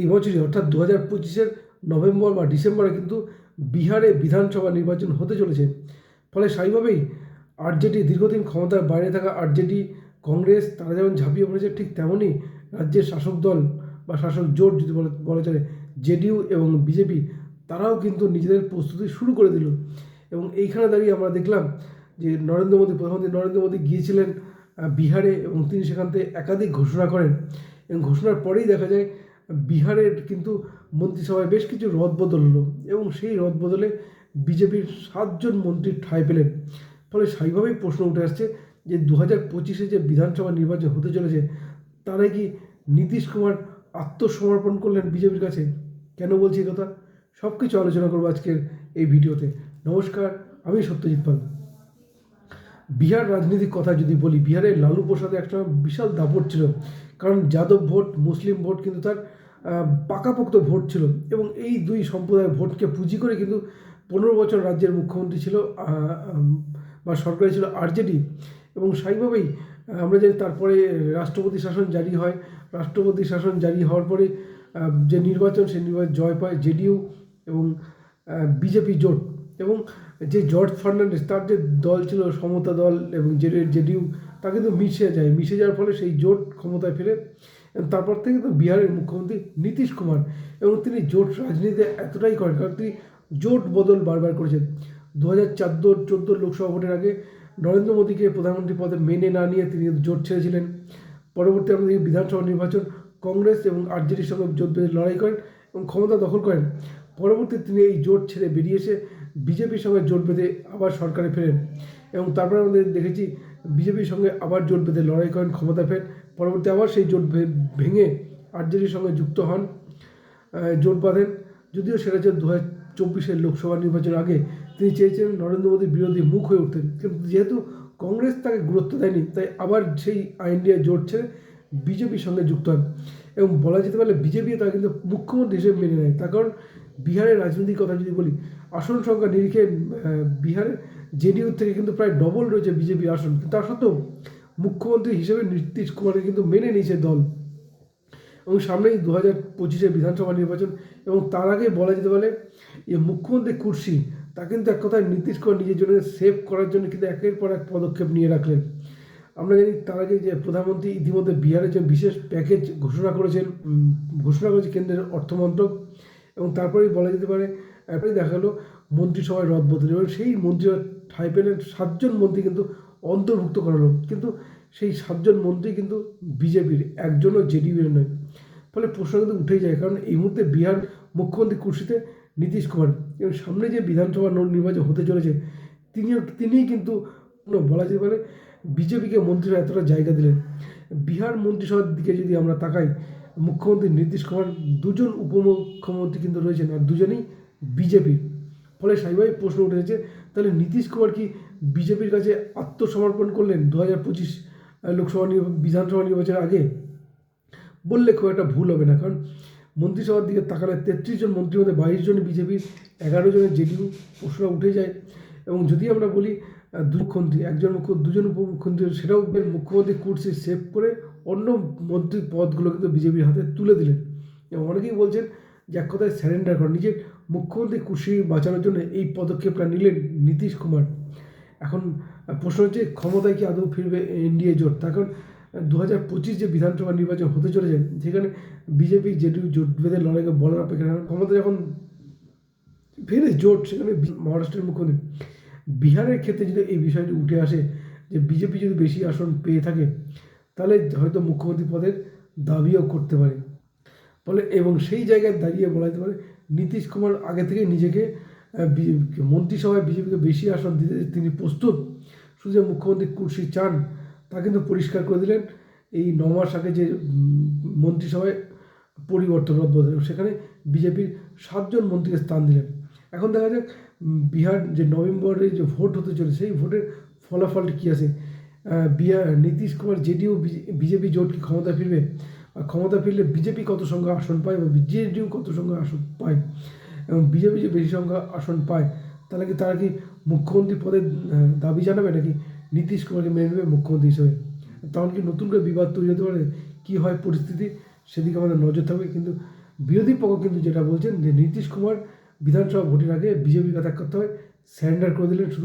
এই বছরই, অর্থাৎ দু হাজার পঁচিশের নভেম্বর বা ডিসেম্বরে কিন্তু বিহারে বিধানসভা নির্বাচন হতে চলেছে। ফলে স্বাভাবিকভাবেই আরজেডি দীর্ঘদিন ক্ষমতার বাইরে থাকা আরজেডি, কংগ্রেস, তারা যেমন ঝাঁপিয়ে পড়েছে, ঠিক তেমনই রাজ্যের শাসক দল বা শাসক জোট যদি বলা চলে, জেডিইউ এবং বিজেপি, তারাও কিন্তু নিজেদের প্রস্তুতি শুরু করে দিল। এবং এইখানে দাঁড়িয়ে আমরা দেখলাম যে নরেন্দ্র মোদী, প্রধানমন্ত্রী নরেন্দ্র মোদী গিয়েছিলেন বিহারে এবং তিনি সেখান থেকে একাধিক ঘোষণা করেন। এবং ঘোষণার পরেই দেখা যায় বিহারের কিন্তু মন্ত্রিসভায় বেশ কিছু রদবদল হলো এবং সেই রদবদলে বিজেপির সাতজন মন্ত্রী ঠাঁই পেলেন। ফলে স্বাভাবিকভাবেই প্রশ্ন উঠে আসছে যে দু হাজার পঁচিশে যে বিধানসভা নির্বাচন হতে চলেছে, তারাই কি নীতিশ কুমার আত্মসমর্পণ করলেন বিজেপির কাছে? কেন বলছি কথা? সব কিছু আলোচনা করব আজকের এই ভিডিওতে। নমস্কার, আমি সত্যজিৎ পাল। বিহার রাজনীতির কথা যদি বলি, বিহারে লালু প্রসাদের একটা বিশাল দাপট ছিল। কারণ যাদব ভোট, মুসলিম ভোট কিন্তু তার পাকাপোক্ত ভোট ছিল এবং এই দুই সম্প্রদায়ের ভোটকে পুঁজি করে কিন্তু পনেরো বছর রাজ্যের মুখ্যমন্ত্রী ছিল বা সরকারে ছিল আরজেডি। এবং স্বাভাবিকভাবেই আমরা জানি তারপরে রাষ্ট্রপতি শাসন জারি হয়। রাষ্ট্রপতি শাসন জারি হওয়ার পরে যে নির্বাচন, সেই নির্বাচন জয় পায় জেডিইউ এবং বিজেপি জোট। এবং যে জর্জ ফার্নান্ডেস তার যে দল ছিল সমতা দল এবং জেডি জেডিইউ, তা কিন্তু মিশে যায়। মিশে যাওয়ার ফলে সেই জোট ক্ষমতায় ফেরে। তারপর থেকে তো বিহারের মুখ্যমন্ত্রী নীতিশ কুমার। এবং তিনি জোট রাজনীতিতে এতটাই করেন, কারণ তিনি জোট বদল বারবার করেছেন। দু হাজার চোদ্দ চোদ্দ লোকসভা ভোটের আগে নরেন্দ্র মোদীকে প্রধানমন্ত্রী পদে মেনে না নিয়ে তিনি জোট ছেড়েছিলেন। পরবর্তী আমরা দেখি বিধানসভা নির্বাচন, কংগ্রেস এবং আরজেডির সঙ্গে জোট লড়াই করেন এবং ক্ষমতা দখল করেন। পরবর্তী তিনি এই জোট ছেড়ে বেরিয়ে এসে বিজেপির সঙ্গে জোট বেঁধে আবার সরকারে ফেরেন এবং তারপরে আমাদের দেখেছি বিজেপির সঙ্গে আবার জোট বেঁধে লড়াই করেন ক্ষমতা ফের, পরবর্তী আবার সেই জোট ভেঙে আরজেডির সঙ্গে যুক্ত হন জোট বাঁধেন। যদিও সেটা হচ্ছে দু হাজার চব্বিশের লোকসভা নির্বাচনের আগে তিনি চেয়েছিলেন নরেন্দ্র মোদীর বিরোধী মুখ হয়ে উঠতেন কিন্তু যেহেতু কংগ্রেস তাকে গুরুত্ব দেয়নি, তাই আবার সেই আইনডিয়া জোট ছেড়ে বিজেপির সঙ্গে যুক্ত হন এবং বলা যেতে পারলে বিজেপি তাকে কিন্তু মুখ্যমন্ত্রী হিসেবে মেনে নেয়। তার কারণ বিহারের রাজনৈতিক কথা যদি বলি, আসন সংখ্যা নিরিখে বিহারের জেডিইউ থেকে কিন্তু প্রায় ডবল রয়েছে বিজেপির আসন। তা সত্ত্বেও মুখ্যমন্ত্রী হিসেবে নীতিশ কুমারকে কিন্তু মেনে নিয়েছে দল। এবং সামনেই দু হাজার পঁচিশে বিধানসভা নির্বাচন এবং তার আগে বলা যেতে পারে যে মুখ্যমন্ত্রী কুর্সি তা কিন্তু এক কথায় নীতিশ কুমার নিজের জন্য সেভ করার জন্য কিন্তু একের পর এক পদক্ষেপ নিয়ে রাখলেন। আমরা জানি তার আগে যে প্রধানমন্ত্রী ইতিমধ্যে বিহারের জন্য বিশেষ প্যাকেজ ঘোষণা করেছেন ঘোষণা করেছে কেন্দ্রের অর্থমন্ত্রক এবং তারপরেই বলা যেতে পারে, এরপরেই দেখা গেলো মন্ত্রিসভায় রদবদল এবং সেই মন্ত্রী ঠাঁই পেলেন সাতজন মন্ত্রী কিন্তু অন্তর্ভুক্ত করা করালো কিন্তু সেই সাতজন মন্ত্রী কিন্তু বিজেপির, একজনও জেডিইউ এর নয়। ফলে প্রশ্ন কিন্তু উঠেই যায়, কারণ এই মুহূর্তে বিহার মুখ্যমন্ত্রী কুর্সিতে নীতিশ কুমার। এবং সামনে যে বিধানসভা নির্বাচন হতে চলেছে, তিনিও, তিনিই কিন্তু বলা যেতে পারে বিজেপিকে মন্ত্রীরা এতটা জায়গা দিলেন। বিহার মন্ত্রিসভার দিকে যদি আমরা তাকাই, মুখ্যমন্ত্রী নীতিশ কুমার দুজন উপমুখ্যমন্ত্রী কিন্তু রয়েছেন আর দুজনেই বিজেপির ফলে স্বাভাবিক প্রশ্ন উঠেছে তাহলে নীতিশ কুমার কি বিজেপির কাছে আত্মসমর্পণ করলেন দু হাজার পঁচিশ লোকসভা বিধানসভা নির্বাচনের আগে? বললে খুব একটা ভুল হবে না, কারণ মন্ত্রিসভার দিকে তাকালে তেত্রিশ জন মন্ত্রীর মধ্যে বাইশ জন বিজেপির, এগারো জনের জেডিউ প্রশ্ন উঠে যায়। এবং যদি আমরা বলি মুখ্যমন্ত্রী একজন মুখ্য দুজন উপমুখ্যমন্ত্রী সেটাও মুখ্যমন্ত্রী কুর্সি সেভ করে অন্য মন্ত্রী পদগুলো কিন্তু বিজেপির হাতে তুলে দিলেন। এবং অনেকেই বলছেন যে এক কথায় স্যারেন্ডার করেন নিজের মুখ্যমন্ত্রী কুর্সি বাঁচানোর জন্য এই পদক্ষেপটা নিলেন নীতিশ কুমার। এখন প্রশ্ন হচ্ছে ক্ষমতায় কি আদৌ ফিরবে এনডিএ জোট? তার কারণ দু হাজার পঁচিশ যে বিধানসভা নির্বাচন হতে চলেছে, সেখানে বিজেপি জেডিইউ জোট বেঁধে লড়াইকে বলার অপেক্ষা। ক্ষমতা যখন ফেরে জোট, সেখানে মহারাষ্ট্রের মুখ্যমন্ত্রী। বিহারের ক্ষেত্রে যদি এই বিষয়টি উঠে আসে যে বিজেপি যদি বেশি আসন পেয়ে থাকে, তাহলে হয়তো মুখ্যমন্ত্রী পদের দাবিও করতে পারে। ফলে এবং সেই জায়গায় দাঁড়িয়ে বলা যেতে পারে, নীতিশ কুমার আগে থেকে নিজেকে মন্ত্রিসভায় বিজেপিকে বেশি আসন দিতে তিনি প্রস্তুত। শুধু যে মুখ্যমন্ত্রী কুর্সি চান, তা কিন্তু পরিষ্কার করে দিলেন। এই ন মাস আগে যে মন্ত্রিসভায় পরিবর্তন সেখানে বিজেপির সাতজন মন্ত্রীকে স্থান দিলেন। এখন দেখা যাক বিহার যে নভেম্বরে যে ভোট হতে চলে সেই ভোটের ফলাফলটি কী আছে? বিহার, নীতিশ কুমার জেডিইউ বিজেপি জোট কি ক্ষমতা ফিরবে? ক্ষমতা ফিরলে বিজেপি কত সংখ্যা আসন পায় বা জেডিইউ কত সংখ্যা আসন পায়? এবং বিজেপি যে বেশি সংখ্যা আসন পায়, তাহলে কি তারা কি মুখ্যমন্ত্রী পদের দাবি জানাবে নাকি নীতিশ কুমারকে মেনে নেবে মুখ্যমন্ত্রী হিসেবে? তখন কি নতুন করে বিবাদ তৈরি হতে পারে? কী হয় পরিস্থিতি? সেদিকে আমাদের নজর থাকবে। কিন্তু বিরোধী পক্ষ কিন্তু যেটা বলছেন যে নীতিশ কুমার বিধানসভা ভোটের আগে বিজেপি কথা করতে হয় স্যারেন্ডার করে দিলেন শুধু